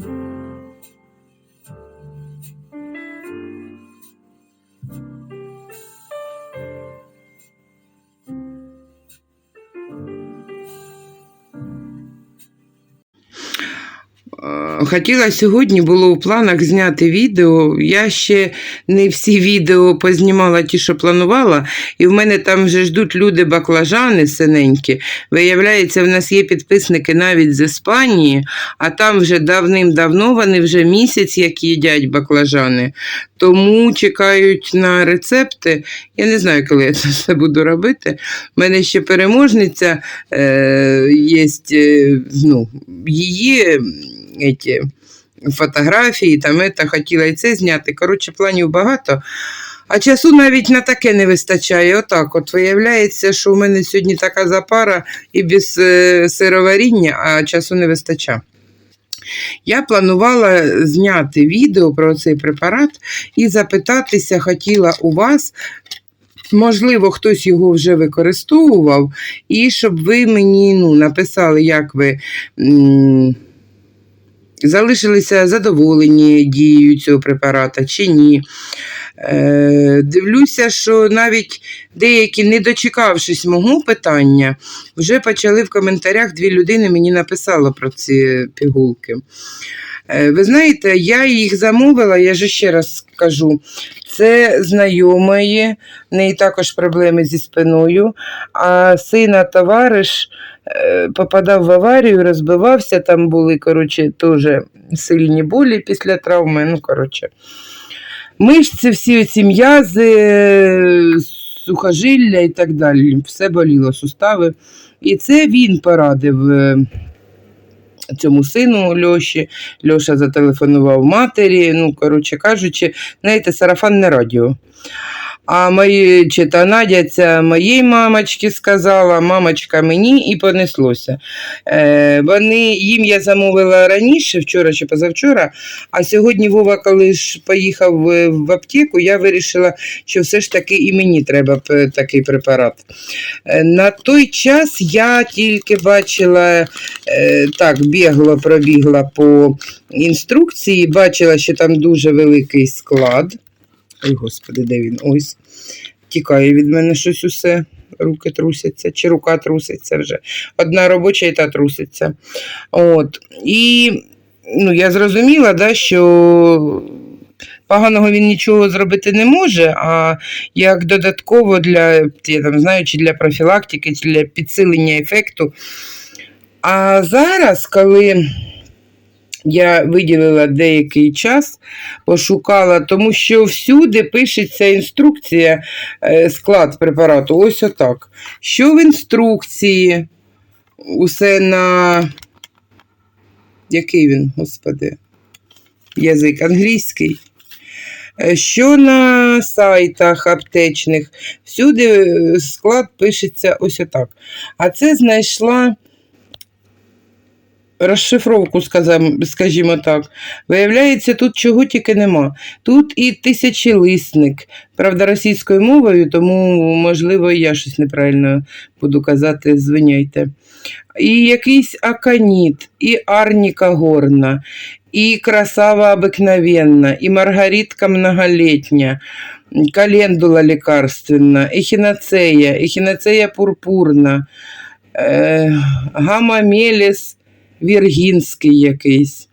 Е, Хотіла сьогодні було в планах зняти відео. Я ще не всі відео познімала ті, що планувала, і в мене там вже ждуть люди баклажани синенькі. Виявляється, в нас є підписники навіть з Іспанії, а там вже давним-давно вони вже місяць як їдять баклажани. Тому чекають на рецепти. Я не знаю, коли я це все буду робити. У мене ще переможниця е, є, е, ну, її эти, фотографії, там это, хотіла і це зняти. Коротше, планів багато. А часу навіть на таке не вистачає. Отак от виявляється, що у мене сьогодні така запара і без е, сироваріння, а часу не вистачає. Я планувала зняти відео про цей препарат і запитатися хотіла у вас, можливо, хтось його вже використовував, і щоб ви мені ну, написали, як ви. м, залишилися задоволені дією цього препарата чи ні. Е, дивлюся, що навіть деякі, не дочекавшись мого питання, вже почали в коментарях дві людини мені написали про ці пігулки. Е, ви знаєте, я їх замовила, я ж ще раз скажу. Це знайомої, в неї також проблеми зі спиною, а сина товариш е, попадав в аварію, розбивався, там були, коротше, теж сильні болі після травми. Ну, коротше. Мишці, всі ці м'язи, сухожилля і так далі. Все боліло, сустави. І це він порадив е, цьому сину Льоші. Льоша зателефонував матері. Ну, коротше кажучи, знаєте, сарафанне радіо. А мої, чи та Надя ця моїй мамочці сказала, мамочка мені і понеслося. Е, вони, їм я замовила раніше, вчора чи позавчора, а сьогодні Вова, коли ж поїхав в, в аптеку, я вирішила, що все ж таки і мені треба такий препарат. Е, на той час я тільки бачила, е, так, бігло, пробігла по інструкції, бачила, що там дуже великий склад. Ой, господи, де він? Ось. Тікає від мене щось усе. Руки трусяться, чи рука труситься вже. Одна робоча і та труситься. От. І ну, я зрозуміла, да, що поганого він нічого зробити не може, а як додатково для, я там знаю, чи для профілактики, чи для підсилення ефекту. А зараз, коли я виділила деякий час, пошукала, тому що всюди пишеться інструкція, е, склад препарату. Ось отак. Що в інструкції? Усе на. Який він, господи? Язик англійський. Е, Що на сайтах аптечних, всюди е, склад пишеться ось отак. А це знайшла розшифровку, скажімо так. Виявляється, тут чого тільки нема. Тут і тисячолисник, правда, російською мовою, тому, можливо, я щось неправильно буду казати, звиняйте. І якийсь аканіт, і арніка горна, і красава обыкновенна, і маргаритка многолетня, календула лекарственна, ехінацея, ехінацея пурпурна, е, гамамеліс віргінський якийсь,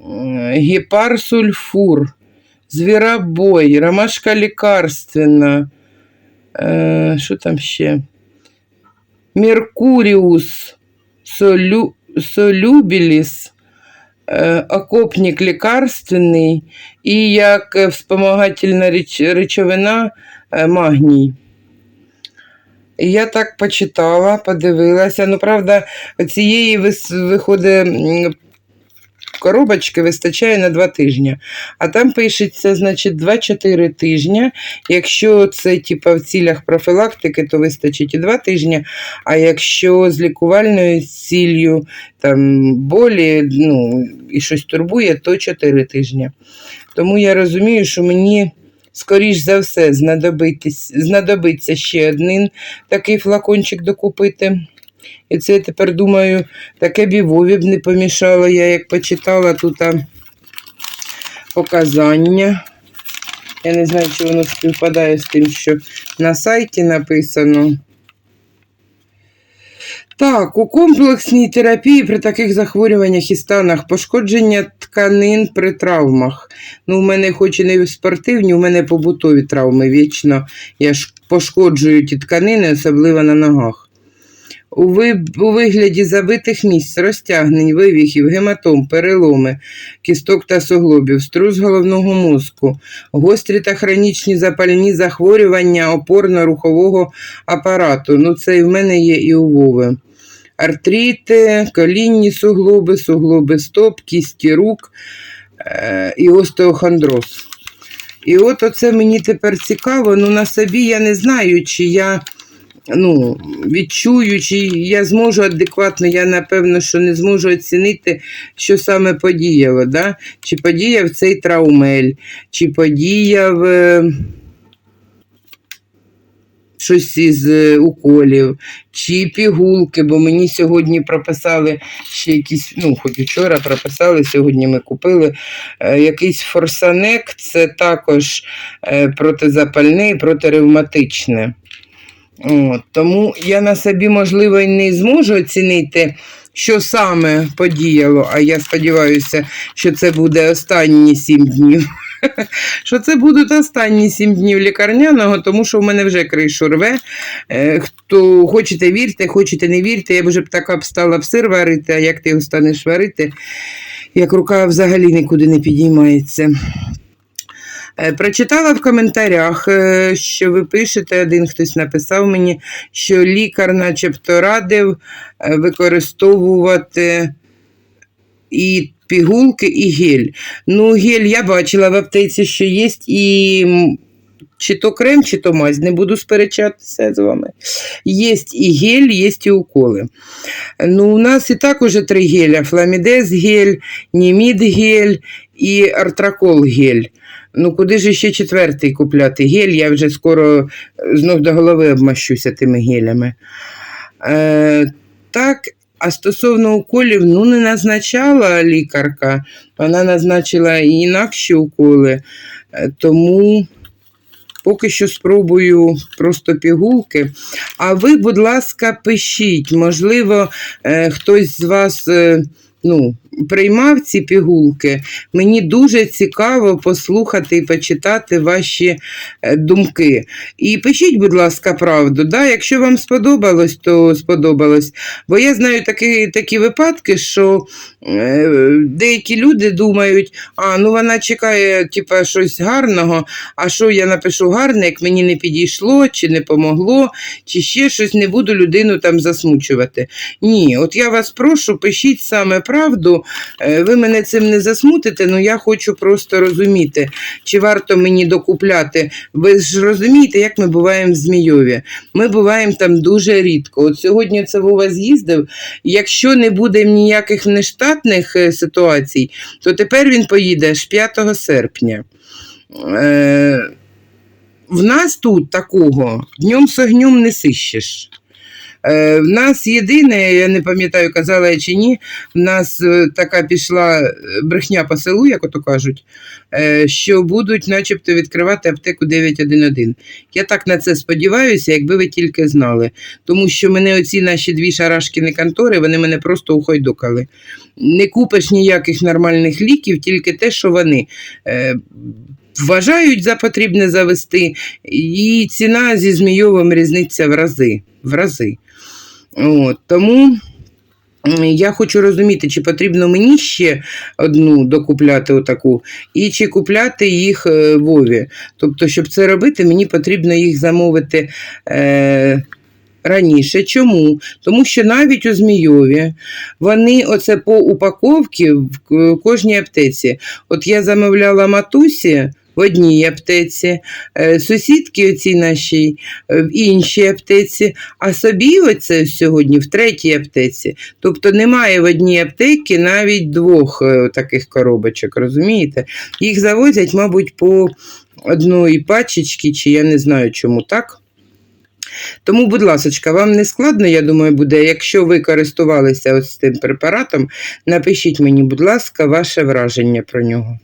е, гепарсульфур, звіробой, ромашка лікарственна, е, що там ще? Меркуріус, солю, солюбіліс, е, окопник лікарственний і як вспомагательна речовина магній. Я так почитала, подивилася. Ну, правда, цієї виходить коробочки вистачає на два тижні. А там пишеться, значить, 2-4 тижні. Якщо це типа в цілях профілактики, то вистачить і 2 тижні. А якщо з лікувальною ціллю там болі, ну, і щось турбує, то 4 тижні. Тому я розумію, що мені. Скоріш за все, знадобиться ще один такий флакончик докупити. І це я тепер думаю, таке б і Вові б не помішало. Я як почитала тут показання. Я не знаю, чи воно співпадає з тим, що на сайті написано. Так, у комплексній терапії при таких захворюваннях і станах пошкодження тканин при травмах. Ну, у мене хоч і не спортивні, у мене побутові травми. Вічно я ж пошкоджую ті тканини, особливо на ногах. У вигляді забитих місць, розтягнень, вивіхів, гематом, переломи, кісток та суглобів, струс головного мозку, гострі та хронічні запальні захворювання опорно-рухового апарату. Ну, це і в мене є, і у Вови. Артрити, колінні суглоби, суглоби стоп, кісті рук е, і остеохондроз. І от оце мені тепер цікаво. Ну, на собі я не знаю, чи я ну, відчую, чи я зможу адекватно, я напевно, що не зможу оцінити, що саме подіяло. Да? Чи подіяв цей траумель, чи подіяв е, щось із е, уколів, чи пігулки, бо мені сьогодні прописали ще якісь, ну, хоч вчора прописали, сьогодні ми купили е, якийсь форсанек, це також е, протизапальне і протиревматичне. От, тому я на собі, можливо, і не зможу оцінити, що саме подіяло, а я сподіваюся, що це буде останні сім днів. Що це будуть останні сім днів лікарняного, тому що в мене вже кришу рве. Е, Хто хочете вірте, хочете не вірте, я б вже б така б стала б сир варити, а як ти його станеш варити, як рука взагалі нікуди не підіймається. Е, Прочитала в коментарях, е, що ви пишете, один хтось написав мені, що лікар начебто радив використовувати і пігулки, і гель. Ну, гель я бачила в аптеці, що є і чи то крем, чи то мазь, не буду сперечатися з вами. Є і гель, є і уколи. Ну, у нас і так уже три геля: фламідез гель, німід гель і артракол гель. Ну, куди ж ще четвертий купляти гель? Я вже скоро з ног до голови обмащуся тими гелями. Е, так, а стосовно уколів, ну, не назначала лікарка, вона назначила інакші уколи, Е, тому поки що спробую просто пігулки. А ви, будь ласка, пишіть, можливо, е, хтось з вас. Ну, приймав ці пігулки, мені дуже цікаво послухати і почитати ваші е, думки. І пишіть, будь ласка, правду. Да? Якщо вам сподобалось, то сподобалось. Бо я знаю такі, такі випадки, що деякі люди думають, а ну вона чекає типа, щось гарного, а що я напишу гарне, як мені не підійшло, чи не помогло, чи ще щось не буду людину там засмучувати. Ні, от я вас прошу, пишіть саме правду. Е, Ви мене цим не засмутите, але я хочу просто розуміти, чи варто мені докупляти. Ви ж розумієте, як ми буваємо в Змійові. Ми буваємо там дуже рідко. От сьогодні це Вова з'їздив. Якщо не буде ніяких нештатних е, ситуацій, то тепер він поїде аж 5 серпня. Е, в нас тут такого днем з огнем не сищеш. Е, в нас єдине, я не пам'ятаю, казала я чи ні, в нас е, така пішла е, брехня по селу, як ото кажуть, що будуть начебто відкривати аптеку 911. Я так на це сподіваюся, якби ви тільки знали. Тому що мене оці наші дві шарашкіни контори, вони мене просто ухойдукали. Не купиш ніяких нормальних ліків, тільки те, що вони. Вважають за потрібне завести, і ціна зі Змійовим різниця в рази. В рази. От, тому я хочу розуміти, чи потрібно мені ще одну докупляти отаку, і чи купляти їх е, Вові. Тобто, щоб це робити, мені потрібно їх замовити. Е, Раніше. Чому? Тому що навіть у Змійові вони оце по упаковці в кожній аптеці. От я замовляла матусі в одній аптеці, е, сусідки оцій нашій е, в іншій аптеці, а собі оце сьогодні в третій аптеці. Тобто немає в одній аптеці навіть двох е, таких коробочок, розумієте? Їх завозять, мабуть, по одної пачечки, чи я не знаю чому так. Тому, будь ласка, вам не складно, я думаю, буде, якщо ви користувалися ось цим препаратом, напишіть мені, будь ласка, ваше враження про нього.